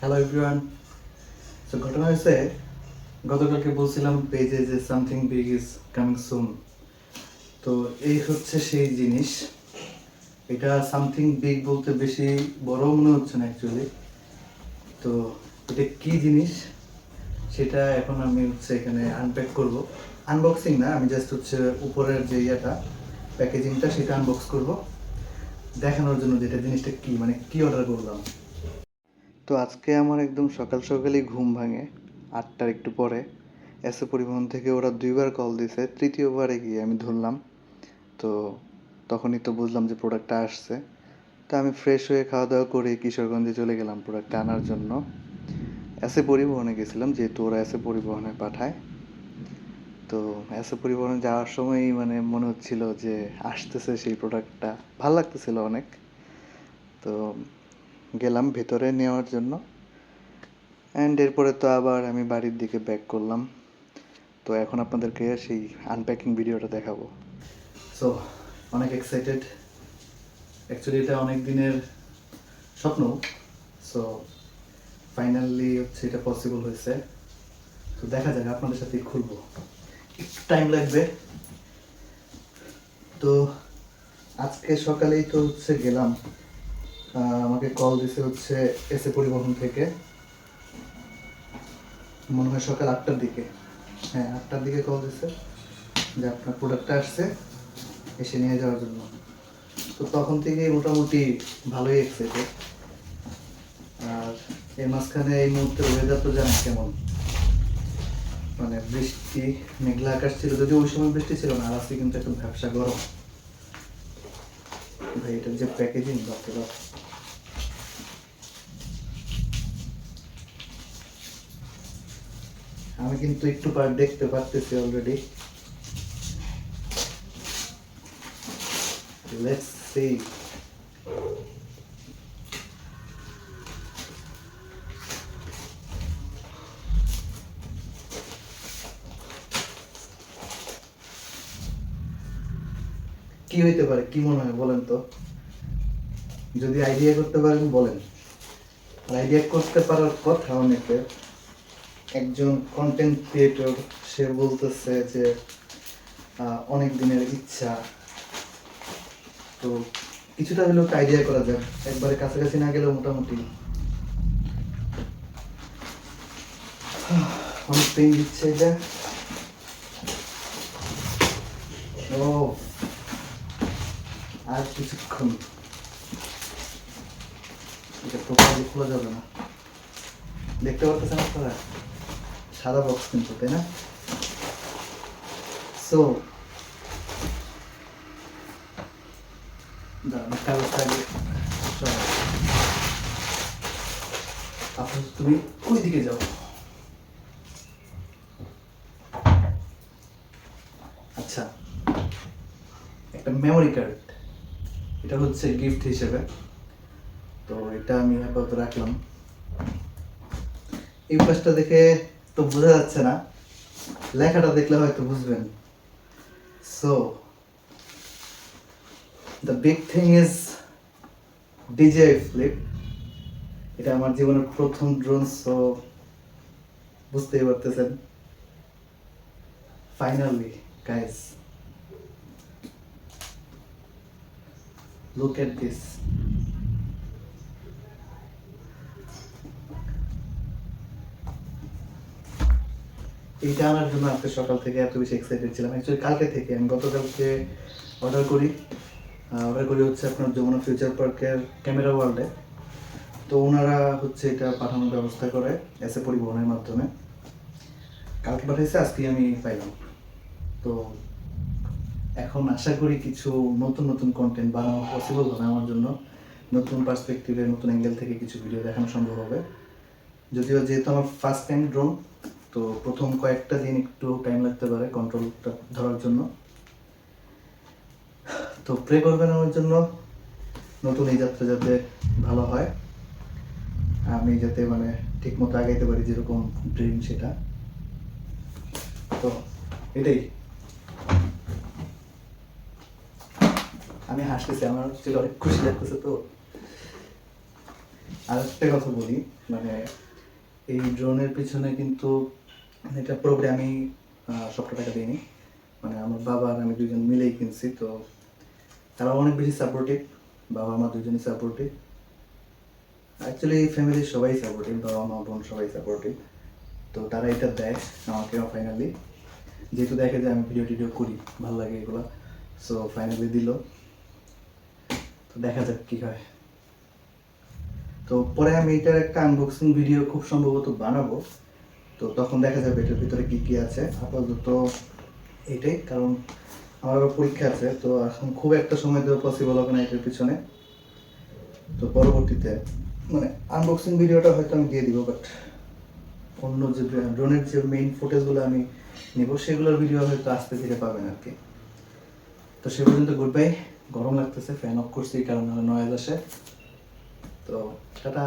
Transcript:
Hello everyone তো ঘটনা হয়েছে, গতকালকে বলছিলাম পেজে যে something big is coming soon তো এই হচ্ছে সেই জিনিস। এটা সামথিং বিগ বলতে বেশি বড় মনে হচ্ছে না অ্যাকচুয়ালি তো এটা কি জিনিস? সেটা এখন আমি হচ্ছে এখানে আনপ্যাক করব। আনবক্সিং না, আমি জাস্ট হচ্ছে উপরের যে ইয়েটা প্যাকেজিংটা সেটা আনবক্স করব। দেখানোর জন্য যেটা জিনিসটা কি মানে কি অর্ডার করলাম। তো আজকে আমার একদম সকাল সকালই ঘুম ভাঙে, আটটার একটু পরে। এসে পরিবহন থেকে ওরা দুইবার কল দিছে, তৃতীয়বারে গিয়ে আমি ধরলাম। তো তখনই তো বুঝলাম যে প্রোডাক্টটা আসছে। তো আমি ফ্রেশ হয়ে খাওয়া দাওয়া করে কিশোরগঞ্জে চলে গেলাম প্রোডাক্টটা আনার জন্য। এসে পরিবহনে গেছিলাম, যেহেতু ওরা এসে পরিবহনে পাঠায়। তো এসে পরিবহনে যাওয়ার সময়ই মানে মনে হচ্ছিল যে আসতেছে সেই প্রোডাক্টটা ভালো লাগতেছিল অনেক। তো গেলাম ভেতরে নেওয়ার জন্য। অ্যান্ড এরপরে তো আবার আমি বাড়ির দিকে ব্যাক করলাম। তো এখন আপনাদেরকে সেই আনপ্যাকিং ভিডিওটা দেখাবো। সো অনেক এক্সাইটেড অ্যাকচুয়ালি এটা অনেক দিনের স্বপ্ন। সো ফাইনালি হচ্ছে এটা পসিবল হয়েছে। তো দেখা যাক, আপনাদের সাথে খুলবো। একটু টাইম লাগবে। তো, আজকে সকালেই তো হচ্ছে গেলাম। আমাকে কল দিছে হচ্ছে এসে পরিবহন থেকে। মনে হয় সকাল আটটার দিকে। হ্যাঁ আটটার দিকে কল দিছে যে আপনার প্রোডাক্টটা আসছে, এসে নিয়ে যাওয়ার জন্য। তো তখন থেকে মোটামুটি ভালোই এক্সাইটেড আর এর মাঝখানে এই মুহূর্তে ওয়েদার তো জানেন কেমন। মানে বৃষ্টি, মেঘলা আকাশ ছিল, যদিও ওই সময় বৃষ্টি ছিল না, আর আজকে কিন্তু একদম ব্যবসা গরম। ভাই এটার যে প্যাকেজিং বাপরে বাপ। আমি কিন্তু একটু পার দেখতে পারতেছি অলরেডি লেটস সি কি হইতে পারে, কি মনে হয় বলেন তো? যদি আইডিয়া করতে পারেন, বলেন। আইডিয়া করতে পারার কথা অনেকের একজন কন্টেন্ট ক্রিয়েটর সে বলতেছে যে অনেক দিনের ইচ্ছা। তো কিছুটা হলেও আইডিয়া করা যায় একবারে কাছাকাছি না গেলেও মোটামুটি। অনেক পেন দিচ্ছে এটা ও আর কিছুক্ষণ এটা প্রপারলি খোলা যাবে না। দেখতে পারতেছেন আপনারা? সাদা বক্স কিন্তু, তাই না? সো তুমি ওই দিকে যাও। আচ্ছা একটা মেমোরি কার্ড এটা হচ্ছে গিফট হিসেবে। তো এটা আমি আপাতত রাখলাম। এই পাশটা দেখে তো বোঝা যাচ্ছে না। লেখাটা দেখলে হয়তো বুঝবেন। So the big thing is DJ flip এটা আমার জীবনের প্রথম ড্রোন সো বুঝতেই পারতেছেন। Finally guys look at this এইটা আনার জন্য আজকে সকাল থেকে এত বেশি এক্সাইটেড ছিলাম। অ্যাকচুয়ালি কালকে থেকে আমি গতকালকে অর্ডার করি। অর্ডার করি হচ্ছে আপনার যমুনা ফিউচার পার্কের ক্যামেরা ওয়ার্ল্ডে তো ওনারা হচ্ছে এটা পাঠানোর ব্যবস্থা করে এসে পরিবহনের মাধ্যমে। কালকে পাঠিয়েছে আজকে আমি পাইলাম। তো এখন আশা করি কিছু নতুন নতুন কন্টেন্ট বানানো পসিবল হবে আমার জন্য। নতুন পার্সপেক্টিভে নতুন অ্যাঙ্গেল থেকে কিছু ভিডিও দেখানো সম্ভব হবে। যদিও যেহেতু আমার ফার্স্ট টাইম ড্রোন তো প্রথম কয়েকটা দিন একটু টাইম লাগতে পারে কন্ট্রোলটা ধরার জন্য। তো প্রে করবেন আমার জন্য। নতুন এই যাত্রা যাতে ভালো হয়। আমি যাতে মানে ঠিক মতো আগাইতে পারি যেরকম ড্রিম সেটা। তো এটাই। আমি হাসতেছি, আমার ছিল অনেক খুশি লাগতেছে তো। আর একটা কথা বলি মানে এই ড্রোনের পিছনে কিন্তু এটা পুরোপুরি আমি সবটা টাকা দিইনি। মানে আমার বাবা আর আমি দুজন মিলেই কিনছি, তো তারা অনেক বেশি সাপোর্টিভ বাবা মা দুজনই সাপোর্টিভ অ্যাকচুয়ালি ফ্যামিলির সবাই সাপোর্টিভ বাবা মা, বোন সবাই সাপোর্টিভ তো তারা এটা দেয় আমাকে ফাইনালি যেহেতু দেখে যে আমি ভিডিও টিডিও করি, ভালো লাগে এগুলো। সো ফাইনালি দিল। দেখা যাক কি হয়। তো পরে আমি এটার একটা আনবক্সিং ভিডিও খুব সম্ভবত বানাবো। তো তখন দেখা যাবে এটার ভিতরে কি কি আছে। আপাতত এটাই, কারণ আমার আবার পরীক্ষা আছে, তো এখন খুব একটা সময় দেওয়া পসিবল হবে না এটার পিছনে। তো পরবর্তীতে মানে আনবক্সিং ভিডিওটা হয়তো আমি দিয়ে দিব বাট অন্য যে ড্রোনের যে মেইন ফুটেজগুলো আমি নিব, সেগুলোর ভিডিও হয়তো আস্তে ধীরে পাবেন আর কি। তো সে পর্যন্ত গুড বাই গরম লাগতেছে ফ্যান অফ করছি, কারণ নয়েজ আসে। তো টাটা